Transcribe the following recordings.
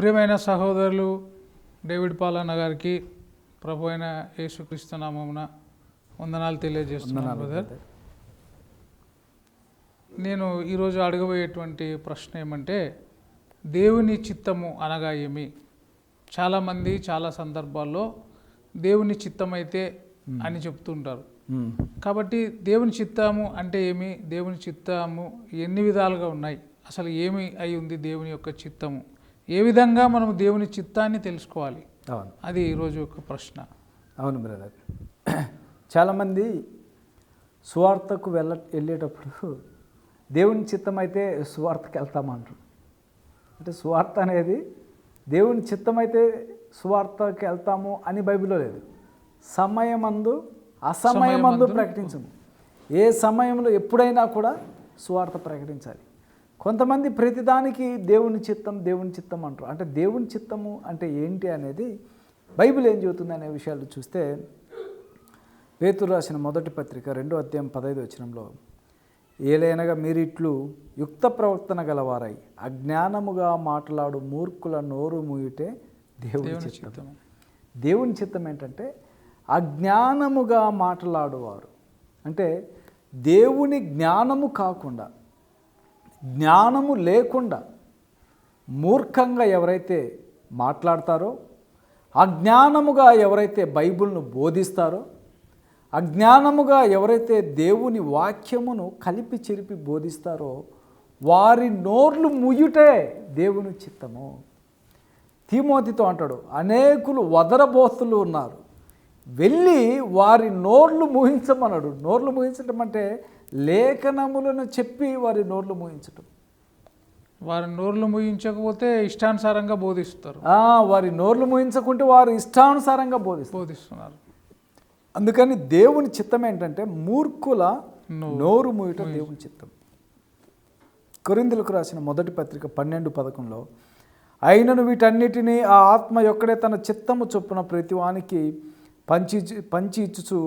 ప్రియమైన సహోదరులు డేవిడ్ పాలన్న గారికి ప్రభు అయిన యేసుక్రీస్తు నామమున వందనాలు తెలియజేస్తున్నాను బ్రదర్. నేను ఈరోజు అడగబోయేటువంటి ప్రశ్న ఏమంటే దేవుని చిత్తము అనగా ఏమి? చాలామంది చాలా సందర్భాల్లో దేవుని చిత్తమైతే అని చెప్తుంటారు. కాబట్టి దేవుని చిత్తము అంటే ఏమి? దేవుని చిత్తము ఎన్ని విధాలుగా ఉన్నాయి? అసలు ఏమి అయి ఉంది దేవుని యొక్క చిత్తము? ఏ విధంగా మనం దేవుని చిత్తాన్ని తెలుసుకోవాలి? అవును. అది ఈరోజు ఒక ప్రశ్న. అవును బ్రదర్. చాలామంది సువార్తకు వెళ్ళ వెళ్ళేటప్పుడు దేవుని చిత్తం అయితే సువార్తకు వెళ్తామంటారు అంటే సువార్త అనేది దేవుని చిత్తం అయితే సువార్తకి వెళ్తాము అని బైబిల్లో లేదు. సమయమందు అసమయమందు సమయమందు ప్రకటించము. ఏ సమయంలో ఎప్పుడైనా కూడా సువార్త ప్రకటించాలి. కొంతమంది ప్రతిదానికి దేవుని చిత్తం దేవుని చిత్తం అంటారు. అంటే దేవుని చిత్తము అంటే ఏంటి అనేది బైబిల్ ఏం చెబుతుంది అనే విషయాలు చూస్తే పేతురు రాసిన మొదటి పత్రిక రెండో అధ్యాయం పదహైదు వచనంలో ఏలైనగా మీరిట్లు యుక్త ప్రవర్తన గలవారై అజ్ఞానముగా మాట్లాడు మూర్ఖుల నోరు మూయుటే దేవుని చిత్తం. చిత్తము. దేవుని చిత్తం ఏంటంటే అజ్ఞానముగా మాట్లాడువారు. అంటే దేవుని జ్ఞానము కాకుండా జ్ఞానము లేకుండా మూర్ఖంగా ఎవరైతే మాట్లాడతారో అజ్ఞానముగా ఎవరైతే బైబిల్ను బోధిస్తారో అజ్ఞానముగా ఎవరైతే దేవుని వాక్యమును కలిపి చెరిపి బోధిస్తారో వారి నోర్లు ముయ్యుటే దేవుని చిత్తము. తిమోతితో అంటాడు అనేకులు వదరబోతులు ఉన్నారు. వెళ్ళి వారి నోర్లు మూహించమన్నాడు నోర్లు మూహించడం అంటే లేఖనములను చెప్పి వారి నోర్లు మూహించటం వారి నోర్లు ముగించకపోతే ఇష్టానుసారంగా బోధిస్తారు. వారి నోర్లు మూహించకుంటే వారు ఇష్టానుసారంగా బోధిస్తారు. బోధిస్తున్నారు. అందుకని దేవుని చిత్తం ఏంటంటే మూర్ఖుల నోరు. మూయటం దేవుని చిత్తం. కొరిందులకు రాసిన మొదటి పత్రిక పన్నెండు పథకంలో అయినను వీటన్నిటినీ ఆ ఆత్మ యొక్కడే తన చిత్తము చొప్పున ప్రతివానికి పంచి పంచి ఇచ్చుచు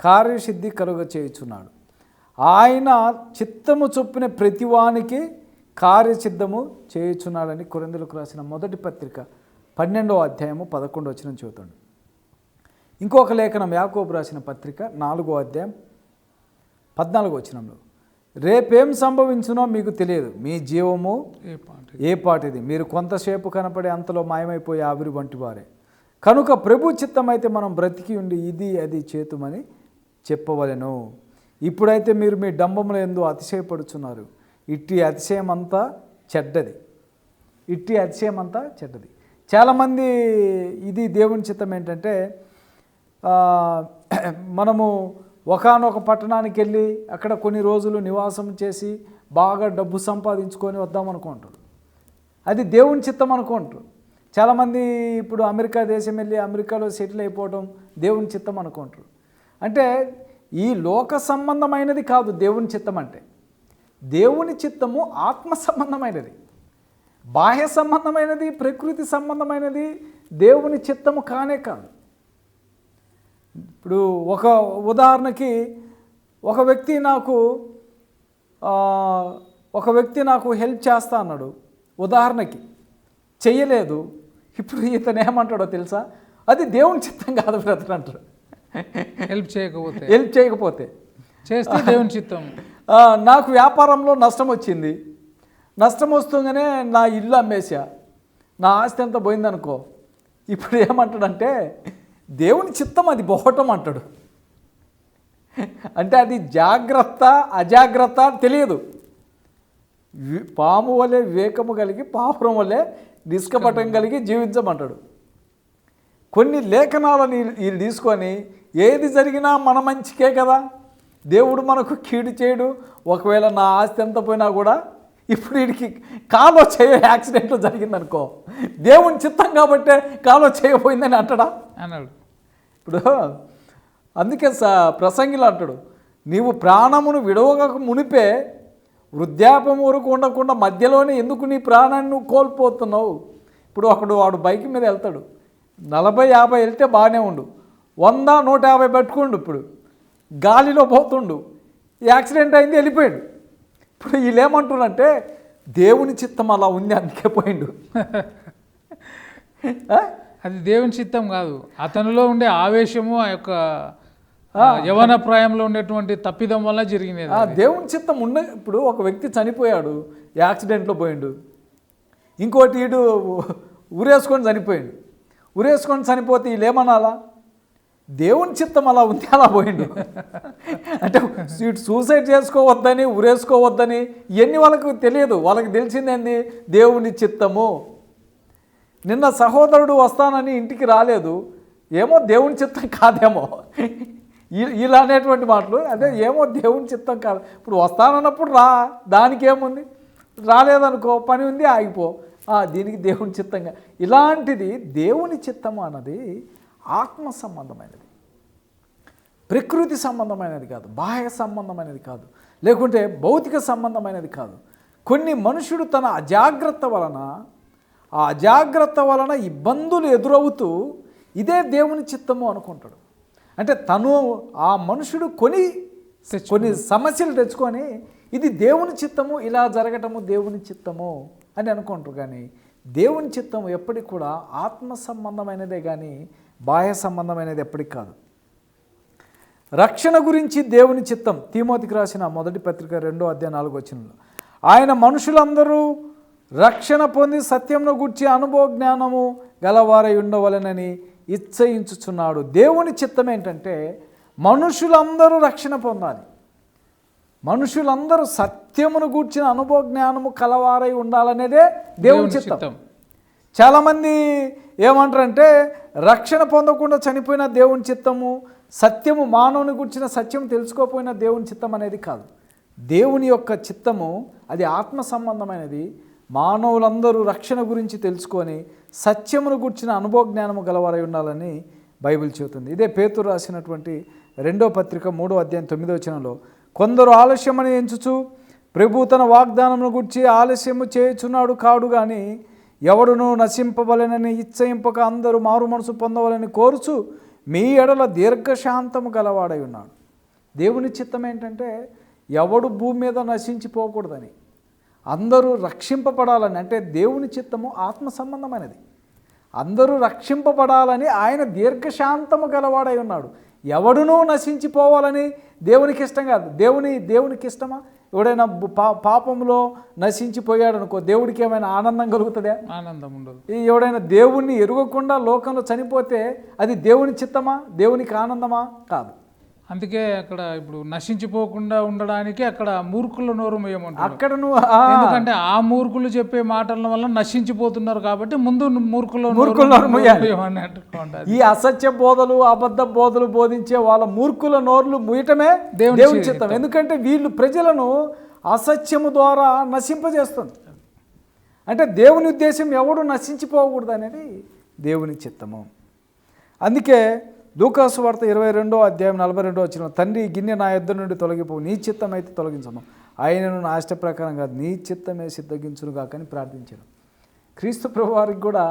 కార్యసిద్ధి కలుగ చేయుచున్నాడు. ఆయన చిత్తము చొప్పున ప్రతివానికి కార్యసిద్ధము చేయుచున్నాడని కొరిందులకు రాసిన మొదటి పత్రిక పన్నెండవ అధ్యాయము పదకొండు వచ్చిన చూతండి ఇంకొక లేఖనం యాకోబు రాసిన పత్రిక నాలుగో అధ్యాయం పద్నాలుగో వచనంలో రేపేం సంభవించునో మీకు తెలియదు. మీ జీవము ఏ పాటిది? మీరు కొంతసేపు కనపడే అంతలో మాయమైపోయే ఆవిరి వంటి వారే. కనుక ప్రభు చిత్తమైతే మనం బ్రతికి ఉండి ఇది అది చేతుమని చెప్పవలెను. ఇప్పుడైతే మీరు మీ డంబముల ఎందు అతిశయపడుచున్నారు. ఇట్టి అతిశయం అంతా చెడ్డది. ఇట్టి అతిశయం అంతా చెడ్డది. చాలామంది ఇది దేవుని చిత్తం ఏంటంటే మనము ఒకానొక పట్టణానికి వెళ్ళి అక్కడ కొన్ని రోజులు నివాసం చేసి బాగా డబ్బు సంపాదించుకొని వద్దాం అనుకుంటారు అది దేవుని చిత్తం అనుకుంటారు. చాలామంది ఇప్పుడు అమెరికా దేశం వెళ్ళి అమెరికాలో సెటిల్ అయిపోవడం దేవుని చిత్తం అనుకుంటారు. అంటే ఈ లోక సంబంధమైనది కాదు దేవుని చిత్తం అంటే. దేవుని చిత్తము ఆత్మ సంబంధమైనది. బాహ్య సంబంధమైనది ప్రకృతి సంబంధమైనది దేవుని చిత్తము కానే కాదు. ఇప్పుడు ఒక ఉదాహరణకి ఒక వ్యక్తి నాకు ఒక వ్యక్తి నాకు హెల్ప్ చేస్తా అన్నాడు. ఉదాహరణకి చెయ్యలేదు. ఇప్పుడు ఇతను ఏమంటాడో తెలుసా? అది దేవుని చిత్తం కాదు బ్రదర్ అంటాడు. హెల్ప్ చేయకపోతే. హెల్ప్ చేయకపోతే. చేస్తే దేవుని చిత్తం. నాకు వ్యాపారంలో నష్టం వచ్చింది. నష్టం వస్తుందనే నా ఇల్లు అమ్మేశా. నా ఆస్తి అంతా పోయిందనుకో. ఇప్పుడు ఏమంటాడంటే దేవుని చిత్తం అది పోవటం అంటాడు. అంటే అది జాగ్రత్త అజాగ్రత్త అని తెలియదు. పాము వలె వివేకము కలిగి పాపురం వలె నిష్కపటం కలిగి జీవించమంటాడు. కొన్ని లేఖనాలను వీళ్ళు తీసుకొని ఏది జరిగినా మన మంచికే కదా. దేవుడు మనకు కీడు చేయడు. ఒకవేళ నా ఆస్తి ఎంత పోయినా కూడా ఇప్పుడు వీడికి కాలో చేయ యాక్సిడెంట్ జరిగిందనుకో దేవుని చిత్తం కాబట్టే కాలో చేయపోయిందని అంటాడా? అన్నాడు. ఇప్పుడు అందుకే స ప్రసంగిలు అంటాడు నీవు ప్రాణమును విడవక మునిపే వృద్ధాప్యం వరకు ఉండకుండా మధ్యలోనే ఎందుకు నీ ప్రాణాన్ని నువ్వు కోల్పోతున్నావు? ఇప్పుడు ఒకడు వాడు బైక్ మీద వెళ్తాడు. నలభై యాభై వెళ్తే బాగానే ఉండు. వంద నూట యాభై పెట్టుకోండు ఇప్పుడు. గాలిలో పోతుండు. యాక్సిడెంట్ అయింది వెళ్ళిపోయాడు. ఇప్పుడు వీళ్ళు ఏమంటున్నారంటే దేవుని చిత్తం అలా ఉంది అందుకే పోయిండు? అది దేవుని చిత్తం కాదు. అతనిలో ఉండే ఆవేశము ఆ యొక్క యవన ప్రాయంలో ఉండేటువంటి తప్పిదం వల్ల జరిగినది ఆ, దేవుని చిత్తం ఉన్న ఇప్పుడు ఒక వ్యక్తి చనిపోయాడు యాక్సిడెంట్లో పోయిండు. ఇంకోటి ఈడు ఉరేసుకొని చనిపోయిండు. ఉరేసుకొని చనిపోతే వీళ్ళు ఏమనాలా? దేవుని చిత్తం అలా ఉంది అలా పోయిండు. అంటే ఇటు సూసైడ్ చేసుకోవద్దని ఉరేసుకోవద్దని ఇవన్నీ వాళ్ళకు తెలియదు. వాళ్ళకి తెలిసిందేంది దేవుని చిత్తము. నిన్న సహోదరుడు వస్తానని ఇంటికి రాలేదు. ఏమో దేవుని చిత్తం కాదేమో. ఇలా అనేటువంటి మాటలు. అదే ఏమో దేవుని చిత్తం కాదు. ఇప్పుడు వస్తానన్నప్పుడు రా దానికి ఏముంది రాలేదనుకో పని ఉంది ఆగిపో. దీనికి దేవుని చిత్తంగా. ఇలాంటిది దేవుని చిత్తం అన్నది ఆత్మ సంబంధమైనది. ప్రకృతి సంబంధమైనది కాదు. బాహ్య సంబంధమైనది కాదు. లేకుంటే భౌతిక సంబంధమైనది కాదు. కొన్ని మనుషుడు తన అజాగ్రత్త వలన ఆ అజాగ్రత్త వలన ఇబ్బందులు ఎదురవుతూ ఇదే దేవుని చిత్తము అనుకుంటాడు. అంటే తను ఆ మనుషుడు కొని కొన్ని సమస్యలు తెచ్చుకొని ఇది దేవుని చిత్తము ఇలా జరగటము దేవుని చిత్తము అని అనుకుంటారు కానీ దేవుని చిత్తము ఎప్పటికి కూడా ఆత్మ సంబంధమైనదే కానీ బాహ్య సంబంధమైనది ఎప్పటికి కాదు. రక్షణ గురించి దేవుని చిత్తం తీమోతికి రాసిన మొదటి పత్రిక రెండో అధ్యాయ నాలుగు వచ్చినలో ఆయన మనుషులందరూ రక్షణ పొంది సత్యంను గుర్చి అనుభవ జ్ఞానము గలవారై ఉండవలెనని ఇచ్చయించుచున్నాడు. దేవుని చిత్తం ఏంటంటే మనుషులందరూ రక్షణ పొందాలి. మనుషులందరూ సత్యమును గూర్చిన అనుభవ జ్ఞానము కలవారై ఉండాలనేదే దేవుని చిత్తం. చాలామంది ఏమంటారంటే రక్షణ పొందకుండా చనిపోయిన దేవుని చిత్తము సత్యము మానవుని గురించిన సత్యం తెలుసుకోపోయిన దేవుని చిత్తం అనేది కాదు. దేవుని యొక్క చిత్తము అది ఆత్మ సంబంధమైనది. మానవులందరూ రక్షణ గురించి తెలుసుకొని సత్యమును గుర్చిన అనుభవ జ్ఞానము గలవారై ఉండాలని బైబిల్ చెబుతుంది. ఇదే పేతురు రాసినటువంటి రెండో పత్రిక మూడో అధ్యాయం తొమ్మిదో వచనంలో కొందరు ఆలస్యమని ఎంచుచు ప్రభు తన వాగ్దానమును గుర్చి ఆలస్యము చేయుచున్నాడు కాడు కానీ ఎవడును నశింపవలెనని ఇచ్చయింపక అందరూ మారు మనసు పొందవలని కోరుచు మీ ఎడల దీర్ఘశాంతము గలవాడై ఉన్నాడు. దేవుని చిత్తం ఏంటంటే ఎవడు భూమి మీద నశించిపోకూడదని అందరూ రక్షింపబడాలని అంటే దేవుని చిత్తము ఆత్మ సంబంధమైనది. అందరూ రక్షింపబడాలని ఆయన దీర్ఘశాంతము గలవాడై ఉన్నాడు. ఎవడునూ నశించిపోవాలని దేవునికి ఇష్టం కాదు. దేవుని దేవునికి ఇష్టమా? ఎవడైనా పా పాపంలో నశించిపోయాడు అనుకో దేవుడికి ఏమైనా ఆనందం కలుగుతుందా? ఆనందం ఉండదు. ఈ ఎవడైనా దేవుణ్ణి ఎరుగకుండా లోకంలో చనిపోతే అది దేవుని చిత్తమా? దేవునికి ఆనందమా? కాదు. అందుకే అక్కడ ఇప్పుడు నశించిపోకుండా ఉండడానికి అక్కడ మూర్ఖుల నోరు మేయమంటారు అక్కడ నువ్వు ఎందుకంటే ఆ మూర్ఖులు చెప్పే మాటల వల్ల నశించిపోతున్నారు కాబట్టి ముందు మూర్ఖుల మూర్ఖుల ఈ అసత్య బోధలు అబద్ధ బోధలు బోధించే వాళ్ళ మూర్ఖుల నోర్లు ముయటమే దేవుని దేవుని చిత్తం. ఎందుకంటే వీళ్ళు ప్రజలను అసత్యము ద్వారా నశింపజేస్తుంది. అంటే దేవుని ఉద్దేశం ఎవడు నశించిపోకూడదు అనేది దేవుని చిత్తము. అందుకే లూకాసు వార్త ఇరవై రెండో అధ్యాయం నలభై రెండో వచ్చిన తండ్రి గిన్నె నా యొద్ద నుండి తొలగిపో నీ చిత్తం అయితే తొలగించము ఆయనను నా ఇష్ట ప్రకారం కాదు నీ చిత్తమే సిద్ధగించును కాకని ప్రార్థించాను క్రీస్తు ప్రభు వారికి కూడా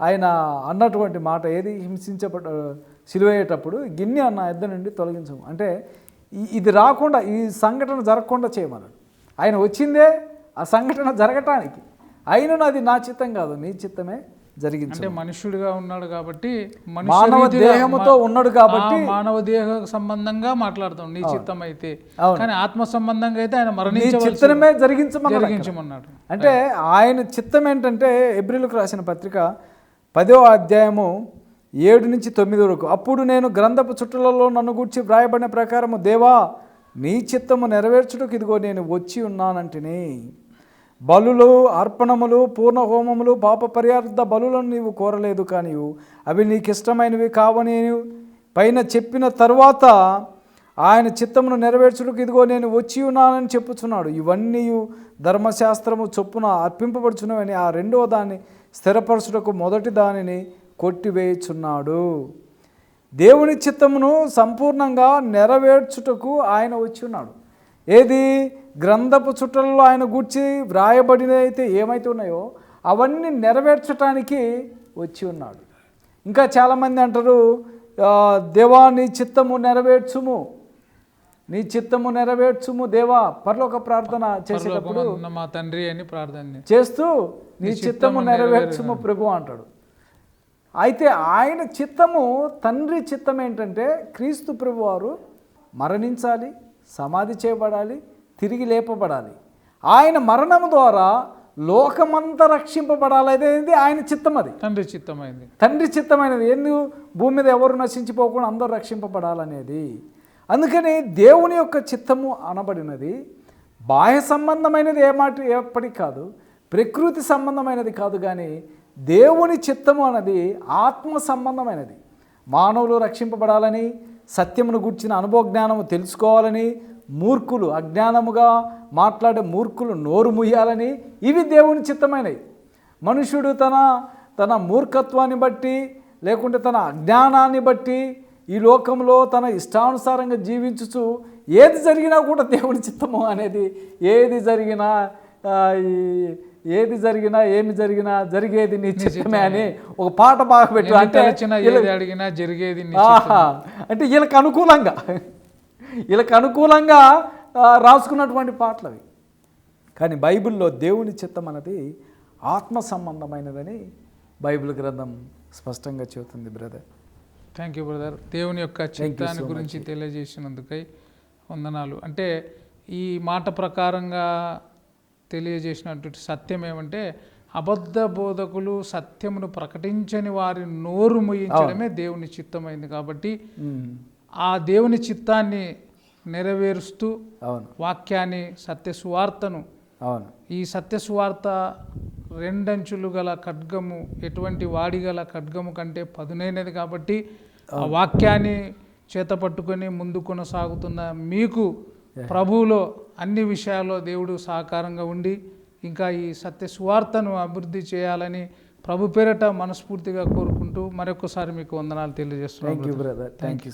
ఆయన అన్నటువంటి మాట ఏది? హింసించబడ్డ సిలువయ్యేటప్పుడు గిన్నె నా ఇద్దరు నుండి తొలగించము. అంటే ఇది రాకుండా ఈ సంఘటన జరగకుండా చేయమన్నాడు. ఆయన వచ్చిందే ఆ సంఘటన జరగటానికి. అయినను అది నా చిత్తం కాదు నీ చిత్తమే జరిగించు అంటే మనుష్యుడిగా ఉన్నాడు కాబట్టి మానవ మా- ఉన్నాడు కాబట్టి మానవ దేహ సంబంధంగా మాట్లాడతాం నీ చిత్తం అయితే. కానీ ఆత్మ సంబంధంగా అయితే ఆయన మరణించవలసి చిత్తమే జరిగించమన్నాడు అక్కడ. జరిగించమన్నాడు. అంటే ఆయన చిత్తం ఏంటంటే ఎబ్రిల్కు రాసిన పత్రిక పదో అధ్యాయము ఏడు నుంచి తొమ్మిది వరకు అప్పుడు నేను గ్రంథపు చుట్టలలో నన్ను గూర్చి వ్రాయబడిన ప్రకారము దేవా నీ చిత్తము నెరవేర్చుటకు ఇదిగో నేను వచ్చి ఉన్నానంటిని. బలులు అర్పణములు పూర్ణ హోమములు పాప పర్యార్థ బలులను నీవు కోరలేదు కానీ అవి నీకు ఇష్టమైనవి కావని పైన చెప్పిన తర్వాత ఆయన చిత్తమును నెరవేర్చుటకు ఇదిగో నేను వచ్చి ఉన్నానని చెప్పుచున్నాడు. ఇవన్నీ ధర్మశాస్త్రము చొప్పున అర్పింపబడుచున్నవని ఆ రెండవ దాన్ని స్థిరపరచుటకు మొదటి దానిని కొట్టివేయుచున్నాడు. దేవుని చిత్తమును సంపూర్ణంగా నెరవేర్చుటకు ఆయన వచ్చి ఉన్నాడు. ఏది? గ్రంథపు చుట్టలలో ఆయన గూర్చి వ్రాయబడిన అయితే ఏమైతే ఉన్నాయో అవన్నీ నెరవేర్చటానికి వచ్చి ఉన్నాడు. ఇంకా చాలామంది అంటారు "ఆ, దేవా నీ చిత్తము నెరవేర్చుము. నీ చిత్తము నెరవేర్చుము దేవా. పరలోక ప్రార్థన చేసేటప్పుడు మా తండ్రి అని ప్రార్థన. చేస్తూ నీ చిత్తము నెరవేర్చుము ప్రభు అంటాడు. అయితే ఆయన చిత్తము తండ్రి చిత్తం ఏంటంటే క్రీస్తు ప్రభు వారు మరణించాలి సమాధి చేయబడాలి తిరిగి లేపబడాలి. ఆయన మరణం ద్వారా లోకమంతా రక్షింపబడాలి అనేది ఆయన చిత్తం అది. తండ్రి చిత్తమైంది. తండ్రి చిత్తమైనది. ఎందుకు భూమి మీద ఎవరు నశించిపోకుండా అందరూ రక్షింపబడాలనేది. అందుకని దేవుని యొక్క చిత్తము అనబడినది బాహ్య సంబంధమైనది ఏ మాట ఎప్పటికి కాదు ప్రకృతి సంబంధమైనది కాదు కానీ దేవుని చిత్తము అన్నది ఆత్మ సంబంధమైనది. మానవులు రక్షింపబడాలని సత్యమును గుర్చిన అనుభవ జ్ఞానము తెలుసుకోవాలని మూర్ఖులు అజ్ఞానముగా మాట్లాడే మూర్ఖులు నోరు ముయ్యాలని ఇవి దేవుని చిత్తమైనవి. మనుషుడు తన తన మూర్ఖత్వాన్ని బట్టి లేకుంటే తన అజ్ఞానాన్ని బట్టి ఈ లోకంలో తన ఇష్టానుసారంగా జీవించుచు ఏది జరిగినా కూడా దేవుని చిత్తము అనేది ఏది జరిగినా ఈ ఏది జరిగినా ఏమి జరిగినా జరిగేది నీ చిత్తమే అని ఒక పాట బాగా పెట్టు. అంటే అడిగినా జరిగేది. అంటే వీళ్ళకి అనుకూలంగా వీళ్ళకి అనుకూలంగా రాసుకున్నటువంటి పాటలు అవి కానీ బైబిల్లో దేవుని చిత్తం అన్నది ఆత్మ సంబంధమైనదని బైబిల్ గ్రంథం స్పష్టంగా చెబుతుంది బ్రదర్. థ్యాంక్ యూ బ్రదర్ దేవుని యొక్క చిత్తాన్ని గురించి తెలియజేసినందుకై వందనాలు. అంటే ఈ మాట ప్రకారంగా తెలియజేసినటువంటి సత్యం ఏమంటే అబద్ధ బోధకులు సత్యమును ప్రకటించని వారి నోరు ముయించడమే దేవుని చిత్తమైంది కాబట్టి ఆ దేవుని చిత్తాన్ని నెరవేరుస్తూ వాక్యాన్ని సత్య సువార్తను ఈ సత్య సువార్త రెండంచులు గల ఖడ్గము ఎటువంటి వాడి గల ఖడ్గము కంటే పదునైనది కాబట్టి ఆ వాక్యాన్ని చేత పట్టుకొని ముందు కొనసాగుతున్న మీకు ప్రభువులో అన్ని విషయాల్లో దేవుడు సహకారంగా ఉండి ఇంకా ఈ సత్య సువార్తను అభివృద్ధి చేయాలని ప్రభు పేరట మనస్ఫూర్తిగా కోరుకుంటూ మరొకసారి మీకు వందనాలు తెలియజేస్తున్నాను thank you brother thank you